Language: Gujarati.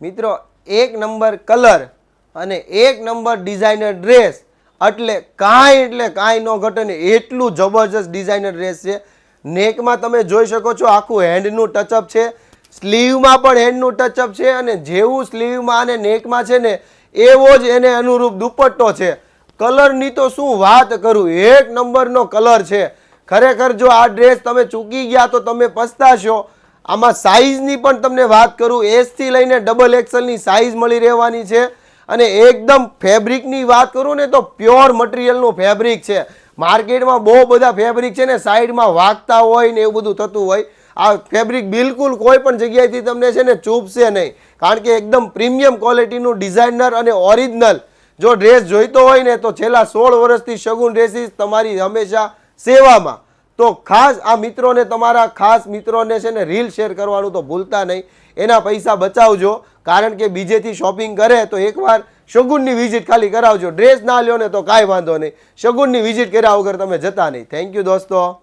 મિત્રો, એક નંબર કલર અને એક નંબર ડિઝાઇનર ડ્રેસ એટલે કાંઈ એટલે કાંઈ ન ઘટે ને એટલું જબરજસ્ત ડિઝાઇનર ડ્રેસ છે. નેકમાં તમે જોઈ શકો છો આખું હેન્ડનું ટચઅપ છે. સ્લીવમાં પણ હેન્ડનું ટચઅપ છે અને જેવું સ્લીવમાં અને નેકમાં છે ને, એવો જ એને અનુરૂપ દુપટ્ટો છે. કલરની તો શું વાત કરું? એક નંબરનો કલર છે. ખરેખર જો આ ડ્રેસ તમે ચૂકી ગયા તો તમે પસ્તાશો. આમાં સાઈઝની પણ તમને વાત કરું એસથી લઈને ડબલ એક્સલની સાઇઝ મળી રહેવાની છે. અને એકદમ ફેબ્રિકની વાત કરું ને તો પ્યોર મટીરિયલનું ફેબ્રિક છે. માર્કેટમાં બહુ બધા ફેબ્રિક છે ને સાઈડમાં વાગતા હોય ને એવું બધું થતું હોય. આ ફેબ્રિક બિલકુલ કોઈ પણ જગ્યાએથી તમને છે ને ચૂપશે નહીં. કારણ કે એકદમ પ્રીમિયમ ક્વોલિટીનું ડિઝાઇનર અને ઓરિજિનલ જો ડ્રેસ જોઈતો હોય ને તો છેલ્લા સોળ વર્ષથી શગુન ડ્રેસીસ તમારી હંમેશા સેવામાં. તો ખાસ આ મિત્રોને, તમારા ખાસ મિત્રોને છે ને રીલ શેર કરવાનું તો ભૂલતા નહીં. એના પૈસા બચાવજો. કારણ કે બીજેથી શોપિંગ કરે તો એકવાર શગુનની વિઝિટ ખાલી કરાવજો. ડ્રેસ ના લ્યો ને તો કાંઈ વાંધો નહીં. શગુનની વિઝિટ કર્યા વગર તમે જતા નહીં. થેન્ક યુ દોસ્તો.